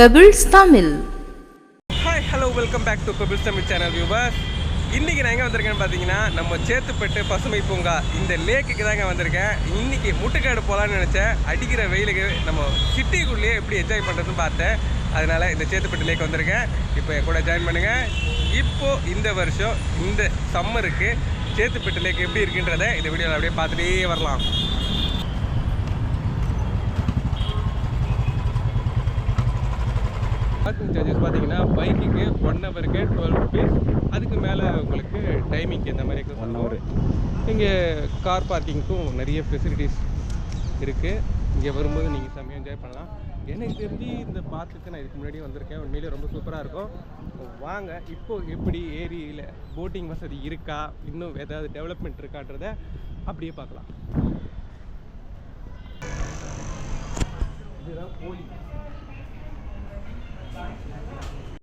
Pebbles Tamil hi hello welcome back to Pebbles Tamil channel viewers இன்றைக்கி நான் எங்கே வந்திருக்கேன்னு பார்த்தீங்கன்னா நம்ம சேத்துப்பட்டு பசுமை பூங்கா இந்த லேக்குக்கு தாங்க வந்திருக்கேன். இன்றைக்கி முட்டுக்காடு போகலான்னு நினச்சேன். அடிக்கிற வெயிலுக்கு நம்ம சிட்டிக்குள்ளேயே எப்படி என்ஜாய் பண்ணுறதுன்னு பார்த்தேன். அதனால் இந்த சேத்துப்பட்டு லேக் வந்திருக்கேன். இப்போ என் கூட ஜாயின் பண்ணுங்கள் இப்போது இந்த வருஷம் இந்த சம்மருக்கு சேத்துப்பட்டு லேக் எப்படி இருக்குன்றதை இந்த வீடியோவில் அப்படியே பார்த்துட்டே வரலாம். பார்க்கிங் சார்ஜஸ் பார்த்தீங்கன்னா பைக்குக்கு ஒன் ஹவருக்கு டுவெல் ருபீஸ் அதுக்கு மேலே உங்களுக்கு டைமிங் இந்த மாதிரி ஒன் ஹவர் இங்கே கார் பார்க்கிங்க்கும் நிறைய ஃபெசிலிட்டிஸ் இருக்குது இங்கே வரும்போது நீங்கள் செம்மையாக என்ஜாய் பண்ணலாம். எனக்கு தெரிஞ்சு இந்த பார்க்குக்கு நான் இதுக்கு முன்னாடியே வந்திருக்கேன். உண்மையிலேயே ரொம்ப சூப்பராக இருக்கும். வாங்க இப்போ எப்படி ஏரியில் போட்டிங் வசதி இருக்கா? இன்னும் ஏதாவது டெவலப்மெண்ட் இருக்கான்றதை அப்படியே பார்க்கலாம். இதுதான் கோழி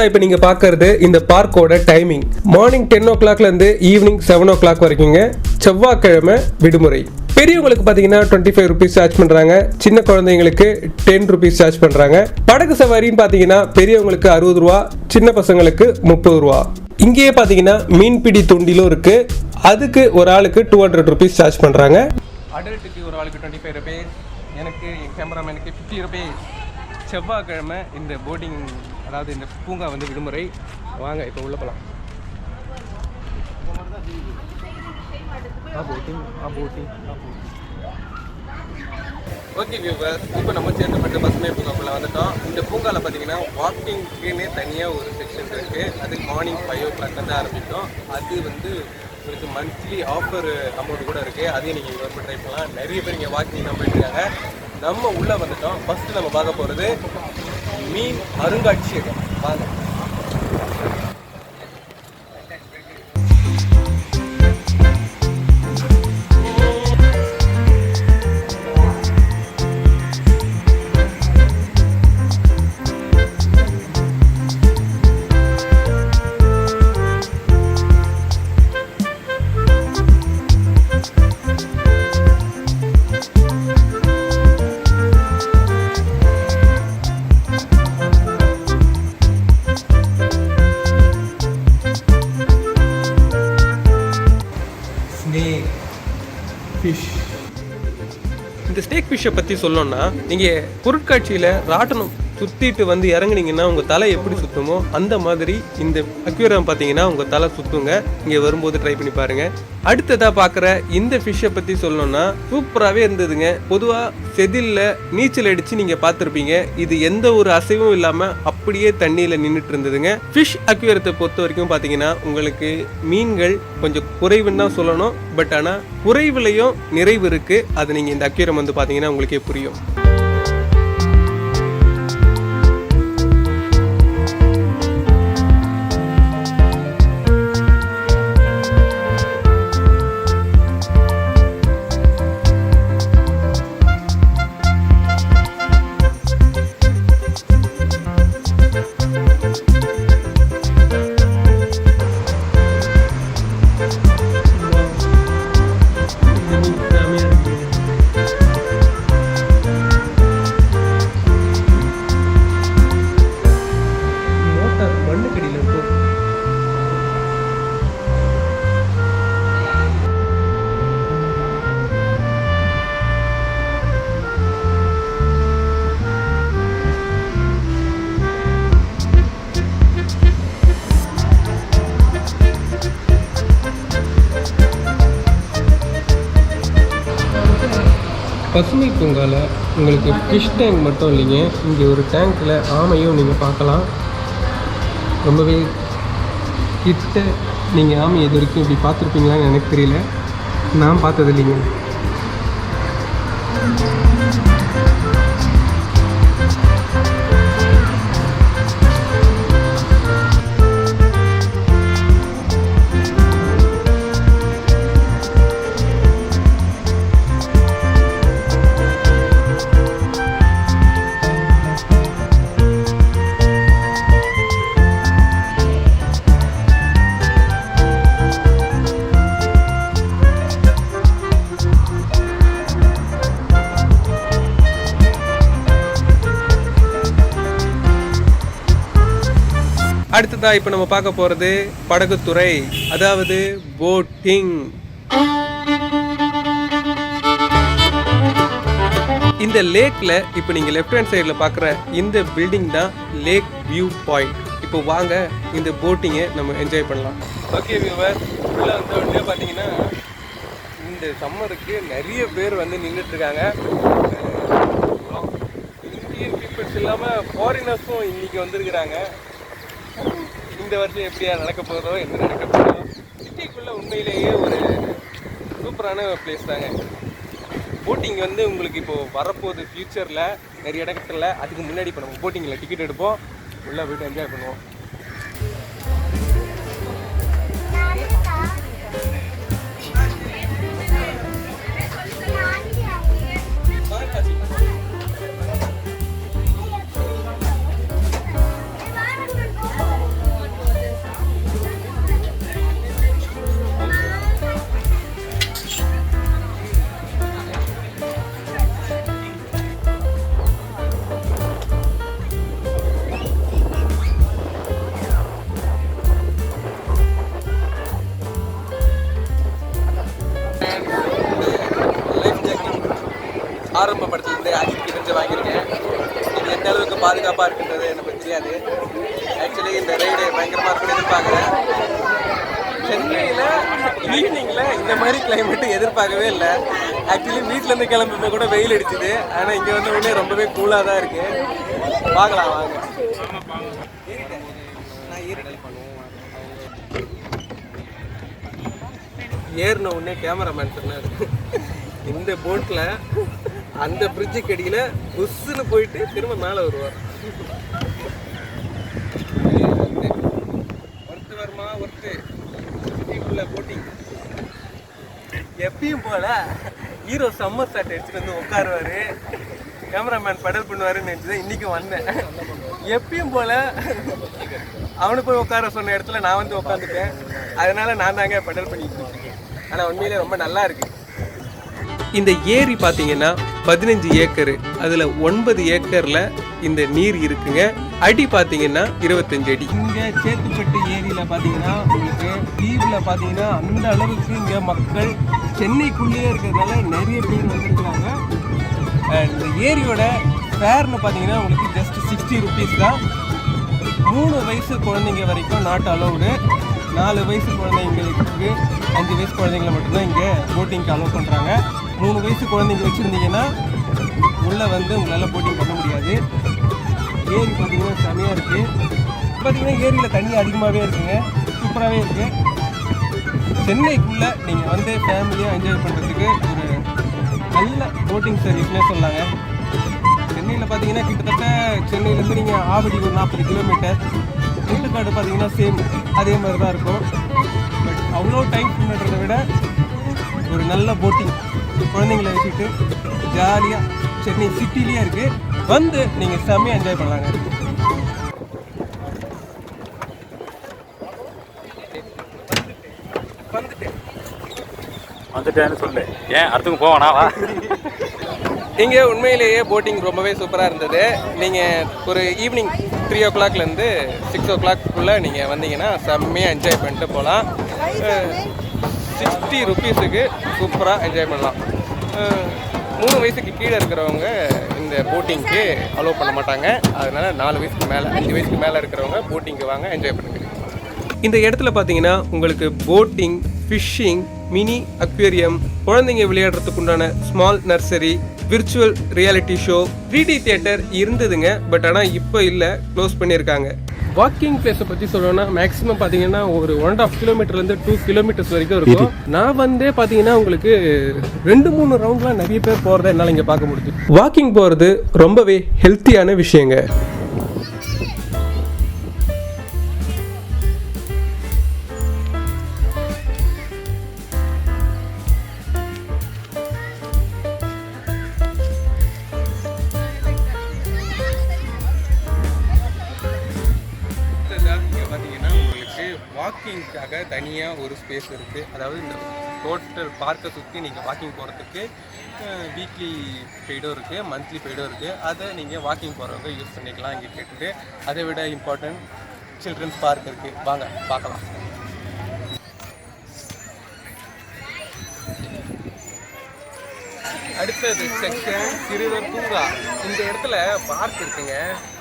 இப்போ நீங்கள் பார்க்கறது இந்த பார்க்கோட டைமிங் மார்னிங் டென் ஓ கிளாக்லேருந்து ஈவினிங் செவன் ஓ கிளாக் வரைக்குங்க. செவ்வாய்க்கிழமை விடுமுறை. பெரியவங்களுக்கு பார்த்தீங்கன்னா டுவெண்ட்டி ஃபைவ் ருபீஸ் சார்ஜ் பண்ணுறாங்க சின்ன குழந்தைங்களுக்கு டென் ருபீஸ் சார்ஜ் பண்ணுறாங்க படகு சவாரின்னு பார்த்தீங்கன்னா பெரியவங்களுக்கு அறுபது ரூபா சின்ன பசங்களுக்கு முப்பது ரூபா. இங்கேயே பார்த்தீங்கன்னா மீன்பிடி தொண்டிலும் இருக்குது அதுக்கு ஒரு ஆளுக்கு டூ ஹண்ட்ரட் ருபீஸ் சார்ஜ் பண்ணுறாங்க அடல்ட்டுக்கு ஒரு ஆளுக்கு டுவெண்ட்டி ஃபைவ் ருபீஸ் எனக்கு என் கேமராமேனுக்கு ஃபிஃப்டி ருபீஸ் செவ்வாய்க்கிழமை இந்த போட்டிங் அதாவது இந்த பூங்கா வந்து விடுமுறை. வாங்க இப்போ உள்ள போகலாம் ஓகே வியூவர் இப்போ நம்ம சேர்ந்தப்பட்ட பசுமை பூங்காக்குள்ளே வந்துட்டோம். இந்த பூங்காவில் பார்த்தீங்கன்னா வாக்கிங்க்குன்னே தனியாக ஒரு செக்ஷன் இருக்குது அது மார்னிங் ஃபைவ் ஓ கிளாக் வந்து ஆரம்பிக்கும். அது வந்து உங்களுக்கு மந்த்லி ஆஃபர் அமௌண்ட் கூட இருக்குது அதையும் நீங்கள் இங்கே ட்ரை பண்ணலாம். நிறைய பேர் இங்கே வாக்கிங் தான் போயிட்டுருக்காங்க நம்ம உள்ளே வந்துட்டோம். ஃபஸ்ட்டு நம்ம பார்க்க போகிறது மீன் அருங்காட்சியகம். வாங்க. இந்த பற்றி சொல்லணும்னா நீங்கள் பொருட்காட்சியில் ராட்டனம் சுற்றிட்டு வந்து இறங்குனீங்கன்னா உங்கள் தலை எப்படி சுற்றுமோ அந்த மாதிரி இந்த அக்யூரம் பார்த்தீங்கன்னா உங்கள் தலை சுற்றுங்க இங்கே வரும்போது ட்ரை பண்ணி பாருங்கள் அடுத்ததாக பார்க்குற இந்த ஃபிஷ்ஷை பற்றி சொல்லணும்னா சூப்பராகவே இருந்ததுங்க. பொதுவாக செதிலில் நீச்சல் அடித்து நீங்கள் பார்த்துருப்பீங்க இது எந்த ஒரு அசைவும் இல்லாமல் அப்படியே தண்ணியில் நின்றுட்டு இருந்ததுங்க ஃபிஷ் அக்யூரத்தை பொறுத்த வரைக்கும் பார்த்தீங்கன்னா உங்களுக்கு மீன்கள் கொஞ்சம் குறைவுன்னு தான் சொல்லணும். பட் ஆனால் குறைவுலையும் நிறைவு இருக்குது அது நீங்கள் இந்த அக்யூரம் வந்து பார்த்தீங்கன்னா உங்களுக்கே புரியும். பசுமை பூங்காவில் உங்களுக்கு ஃபிஷ் டேங்க் மட்டும் இல்லைங்க. இங்கே ஒரு டேங்க்கில் ஆமையும் நீங்கள் பார்க்கலாம். ரொம்பவே கிட்ட நீங்கள் ஆமை இது வரைக்கும் இப்படி பார்த்துருப்பீங்களான்னு எனக்கு தெரியல. நான் பார்த்தது இல்லைங்க அடுத்ததா இப்போ நம்ம பார்க்க போகிறது படகுத்துறை. அதாவது போட்டிங் இந்த லேக்ல இப்போ நீங்க லெஃப்ட் ஹேண்ட் சைடில் பார்க்குற இந்த பில்டிங் தான் லேக் வியூ பாயிண்ட் இப்போ வாங்க இந்த போட்டிங்கை நம்ம என்ஜாய் பண்ணலாம். ஓகே வியூவர் உள்ளே வந்த உடனே பார்த்தீங்கன்னா இந்த சம்மருக்கு நிறைய பேர் வந்து நின்றுட்டுருக்காங்க இந்தியன் பீப்புள்ஸ் இல்லாமல் ஃபாரினர்ஸும் இன்னைக்கு வந்திருக்கிறாங்க. இந்த வருஷம் எப்படியா நடக்க போதோ என்ன நடக்க போதோ சிட்டிக்குள்ளே உண்மையிலேயே ஒரு சூப்பரான பிளேஸ் தாங்க. போட்டிங் வந்து உங்களுக்கு இப்போது வரப்போகுது ஃப்யூச்சரில் நிறைய இடத்துல அதுக்கு முன்னாடி இப்போ நம்ம போட்டிங்கில் டிக்கெட் எடுப்போம். உள்ளே போய்ட்டு என்ஜாய் பண்ணுவோம். அளவுக்கு பாதுகாப்பாக இருக்குன்றது எனக்கு தெரியாது. ஆக்சுவலி இந்த ரைடு பயங்கரமாக இருக்கும்னு எதிர்பார்க்குறேன் சென்னையில் ஈவினிங்கில் இந்த மாதிரி கிளைமேட்டு எதிர்பார்க்கவே இல்லை. ஆக்சுவலி வீட்டிலேருந்து கிளம்பும்போது கூட வெயில் அடிச்சுது. ஆனால் இங்கே வந்த உடனே ரொம்பவே கூலாக தான் இருக்குது பார்க்கலாம் வாங்க. ஏறின உடனே கேமராமேன் சொன்னார். இந்த போட்டில் அந்த பிரிட்ஜுக்கு அடியில் புஷ்ஷுன்னு போயிட்டு திரும்ப மேலே வருவார். ஒருத்து வருமா? ஒருத்து சிட்டிக்குள்ள போட்டிங் எப்பயும் போல ஹீரோ சம்மர் ஷாட் எடுத்துகிட்டு வந்து உட்காருவாரு. கேமராமேன் படல் பண்ணுவாருன்னு நினச்சது இன்றைக்கும் வந்தேன். எப்பயும் போல் அவனு போய் உட்கார சொன்ன இடத்துல நான் வந்து உட்காந்துட்டேன். அதனால நான் தாங்க பெடல் பண்ணிட்டு இருக்கேன். ஆனால் உண்மையிலே ரொம்ப நல்லா இருக்கு. இந்த ஏரி பார்த்தீங்கன்னா பதினஞ்சு ஏக்கரு. அதில் ஒன்பது ஏக்கரில் இந்த நீர் இருக்குங்க. அடி பார்த்தீங்கன்னா இருபத்தஞ்சு அடி. இங்கே சேத்துப்பட்டு ஏரியில் பார்த்தீங்கன்னா உங்களுக்கு லீவில் பார்த்தீங்கன்னா அந்த அளவுக்கு இங்கே மக்கள் சென்னைக்குள்ளேயே இருக்கிறதுனால நிறைய பேர் வந்திருக்கிறாங்க. இந்த ஏரியோட ஃபேர்னு பார்த்தீங்கன்னா உங்களுக்கு ஜஸ்ட் சிக்ஸ்டி ருபீஸ் தான். மூணு வயசு குழந்தைங்க வரைக்கும் நாட் அலௌடு நாலு வயசு குழந்தைங்களுக்கு அஞ்சு வயசு குழந்தைங்கள மட்டும்தான் இங்கே போட்டிங்க்கு அலோவ் பண்ணுறாங்க மூணு வயசு குழந்தைங்க வச்சுருந்தீங்கன்னா உள்ளே வந்து உங்களால் போட்டிங் பண்ண முடியாது. ஏரி பார்த்தீங்கன்னா செமையாக இருக்குது பார்த்தீங்கன்னா ஏரியில் தண்ணி அதிகமாகவே இருக்குங்க. சூப்பராகவே இருக்குது சென்னைக்குள்ளே நீங்கள் வந்து ஃபேமிலியாக என்ஜாய் பண்ணுறதுக்கு ஒரு நல்ல போட்டிங் சர்வீஸ்னே சொல்லாங்க. சென்னையில் பார்த்தீங்கன்னா கிட்டத்தட்ட சென்னையிலேருந்து நீங்கள் ஆவடி ஒரு நாற்பது கிலோமீட்டர் முட்டுக்காடு பார்த்தீங்கன்னா சேம் அதே மாதிரி தான் இருக்கும் பட் அவ்வளோ டைம் பண்ணுறதை விட ஒரு நல்ல போட்டிங் குழந்தைங்களை வச்சுட்டு ஜாலியாக சென்னை சிட்டிலேயே இருக்குது வந்து நீங்கள் செம்மையாக என்ஜாய் பண்ணலாங்க. வந்துட்டு வந்துட்டேன்னு சொல்லு. ஏன் அடுத்துக்கு போவானா? வா. இங்கே உண்மையிலேயே போட்டிங் ரொம்பவே சூப்பராக இருந்தது. நீங்கள் ஒரு ஈவினிங் த்ரீ ஓ கிளாக்லேருந்து சிக்ஸ் ஓ கிளாக்குள்ளே நீங்கள் வந்தீங்கன்னா செம்மையாக என்ஜாய் பண்ணிட்டு போகலாம் சிக்ஸ்டி ருபீஸுக்கு சூப்பராக என்ஜாய் பண்ணலாம். மூணு வயசுக்கு கீழே இருக்கிறவங்க இந்த போட்டிங்க்கு அலோவ் பண்ண மாட்டாங்க. அதனால நாலு வயசுக்கு மேலே அஞ்சு வயசுக்கு மேலே இருக்கிறவங்க போட்டிங்க்கு வாங்க என்ஜாய் பண்ணுங்க. இந்த இடத்துல பார்த்தீங்கன்னா உங்களுக்கு போட்டிங் ஃபிஷ்ஷிங் மினி அக்வேரியம் குழந்தைங்க விளையாடுறதுக்குண்டான small nursery virtual reality show 3D theatre இருந்ததுங்க. பட் ஆனால் இப்போ இல்லை க்ளோஸ் பண்ணியிருக்காங்க. வாக்கிங் பிளேஸை பற்றி சொல்லணும்னா மேக்ஸிமம் பார்த்தீங்கன்னா ஒரு ஒன் அண்ட் ஆஃப் கிலோமீட்டர்லேருந்து டூ கிலோமீட்டர்ஸ் வரைக்கும் இருக்கும். நான் வந்தே பார்த்தீங்கன்னா உங்களுக்கு ரெண்டு மூணு ரவுண்ட்லாம் நிறைய பேர் போகிறத என்னால் இங்கே பார்க்க முடியுது வாக்கிங் போகிறது ரொம்பவே ஹெல்த்தியான விஷயங்க. வாக்கிங்க்காக தனியாக ஒரு ஸ்பேஸ் இருக்குது அதாவது இந்த டோட்டல் பார்க்கை சுற்றி நீங்கள் வாக்கிங் போகிறதுக்கு வீக்லி பெய்டும் இருக்குது மந்த்லி பெய்டும் இருக்குது அதை நீங்கள் வாக்கிங் போகிறவங்க யூஸ் பண்ணிக்கலாம் இங்கே கேட்டுட்டு. அதை விட இம்பார்ட்டன்ட் சில்ட்ரன்ஸ் பார்க் இருக்குது வாங்க பார்க்கலாம். அடுத்தது செக்ஷன் சிறுவர் பூங்கா இந்த இடத்துல பார்க் இருக்குங்க.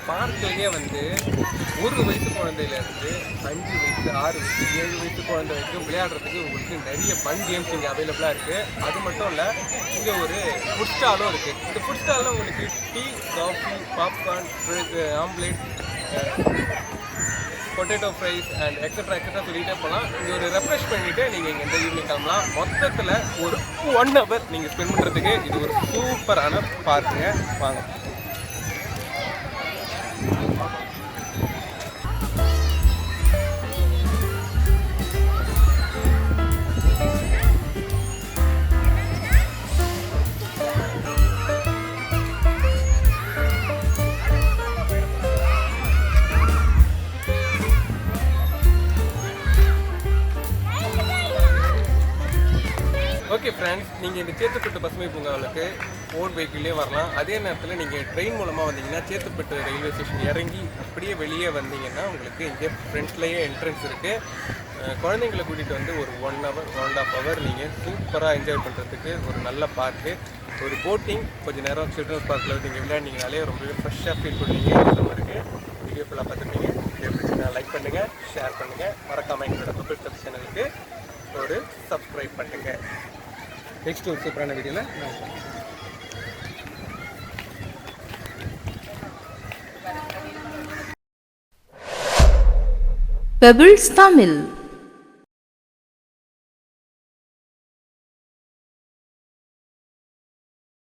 பார்க்கலையே வந்து ஒரு வயசு குழந்தையிலேருந்து அஞ்சு வயசு ஆறு வயசு ஏழு வயசு குழந்தை வரைக்கும் விளையாடுறதுக்கு உங்களுக்கு நிறைய ஃபன் கேம்ஸ் இங்கே அவைலபிளாக இருக்குது அது மட்டும் இல்லை இங்கே ஒரு ஃபுட் ஸ்டாலும் இருக்குது இந்த ஃபுட் ஸ்டாலில் உங்களுக்கு tea coffee popcorn omelette potato fries and extra extra சொல்லிகிட்டே போகலாம் இங்கே ஒரு ரெஃப்ரெஷ் பண்ணிவிட்டு நீங்கள் இங்கே இந்த ஈவினிங் கிளம்பலாம். மொத்தத்தில் ஒரு ஒன் ஹவர் நீங்கள் ஸ்பெண்ட் பண்ணுறதுக்கு இது ஒரு சூப்பரான பார்க்குங்க வாங்க. சேத்துப்பட்டு பசுமை பூங்காவுக்கு ஓன் பைக்கிலே வரலாம். அதே நேரத்தில் நீங்கள் ட்ரெயின் மூலமாக வந்தீங்கன்னா சேத்துப்பட்டு ரயில்வே ஸ்டேஷன் இறங்கி அப்படியே வெளியே வந்தீங்கன்னா உங்களுக்கு இங்கே ஃப்ரண்ட்லேயே என்ட்ரன்ஸ் இருக்குது குழந்தைங்களை கூட்டிகிட்டு வந்து ஒரு one hour one and half hour நீங்கள் சூப்பராக என்ஜாய் பண்ணுறதுக்கு ஒரு நல்ல பார்க்கு ஒரு போட்டிங் கொஞ்சம் நேரம் சில்ட்ரன்ஸ் பார்க்கில் நீங்கள் விளையாண்டிங்கனாலே ரொம்பவே ஃப்ரெஷ்ஷாக ஃபீல் பண்ணுவீங்க. எல்லாம் இருக்குது வீடியோ ஃபுல்லாக பார்த்துருப்பீங்க. வீடியோ பிடிச்சிங்கன்னா லைக் பண்ணுங்கள் ஷேர் பண்ணுங்கள் மறக்காமல் எங்களோட குப்பல் சப் சேனலுக்கு ஒரு சப்ஸ்கிரைப் பண்ணுங்கள் நெக்ஸ்ட் ஒரு சூப்பரான வீடியோவில் நான் பெபிள்ஸ் தமிழ்